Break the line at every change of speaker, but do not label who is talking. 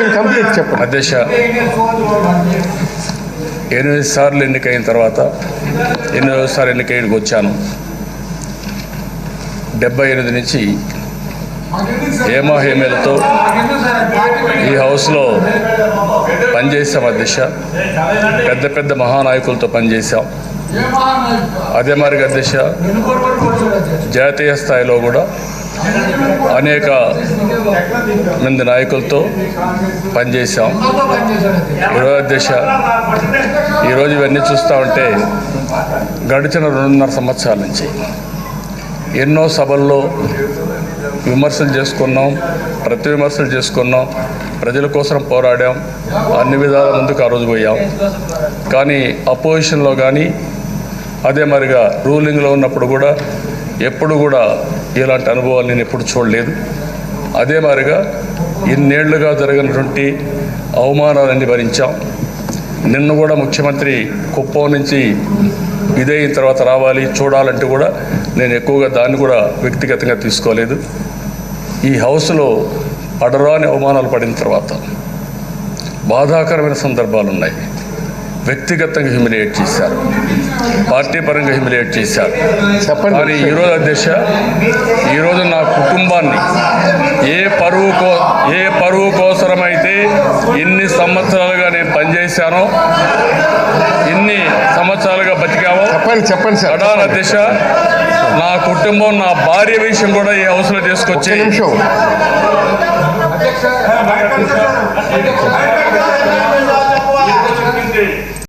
Question complete చెప్పండి.
అధ్యక్ష ఎనిమిది సార్లు ఎన్నికైన తర్వాత ఎనిమిదవ సార్లు ఎన్నికైనకి వచ్చాను. డెబ్బై ఎనిమిది నుంచి హేమా హేమేలతో ఈ హౌస్లో పనిచేసాం అధ్యక్ష. పెద్ద పెద్ద మహానాయకులతో పనిచేశాం. అదే మరి జాతీయ స్థాయిలో కూడా అనేక మంది నాయకులతో పనిచేశాం. ఈరోజు అధ్యక్ష ఈరోజు ఇవన్నీ చూస్తూ ఉంటే గడిచిన రెండున్నర సంవత్సరాల నుంచి ఎన్నో సభల్లో విమర్శలు చేసుకున్నాం ప్రతి విమర్శలు చేసుకున్నాం ప్రజల కోసం పోరాడాం అన్ని విధాల ముందుకు ఆ రోజు పోయాం. కానీ అపోజిషన్లో కానీ అదే మరిగా రూలింగ్లో ఉన్నప్పుడు కూడా ఎప్పుడు కూడా ఇలాంటి అనుభవాలు నేను ఎప్పుడు చూడలేదు. అదే మాదిరిగా ఇన్నేళ్ళుగా జరిగినటువంటి అవమానాలన్నీ భరించాం. నిన్ను కూడా ముఖ్యమంత్రి కుప్పం నుంచి ఇదే తర్వాత రావాలి చూడాలంటే కూడా నేను ఎక్కువగా దాన్ని కూడా వ్యక్తిగతంగా తీసుకోలేదు. ఈ హౌస్లో పడరాని అవమానాలు పడిన తర్వాత బాధాకరమైన సందర్భాలు ఉన్నాయి వ్యక్తిగతంగా హ్యూమిలియేట్ చేశారు. పార్టీ పరంగా హ్యూమిలియేట్ చేశారు.
చెప్పండి.
కానీ ఈరోజు అధ్యక్ష ఈరోజు నా కుటుంబాన్ని ఏ పరువు కో ఏ పరువు కోసరమైతే ఇన్ని సంవత్సరాలుగా నేను పనిచేశానో ఇన్ని సంవత్సరాలుగా బతికామో
చెప్పండి చెప్పండి సార్.
ప్రధాన దిశ నా కుటుంబం నా భార్య విషయం కూడా ఈ హౌస్లో
ఒక్క
తీసుకొచ్చి
నిమిషం.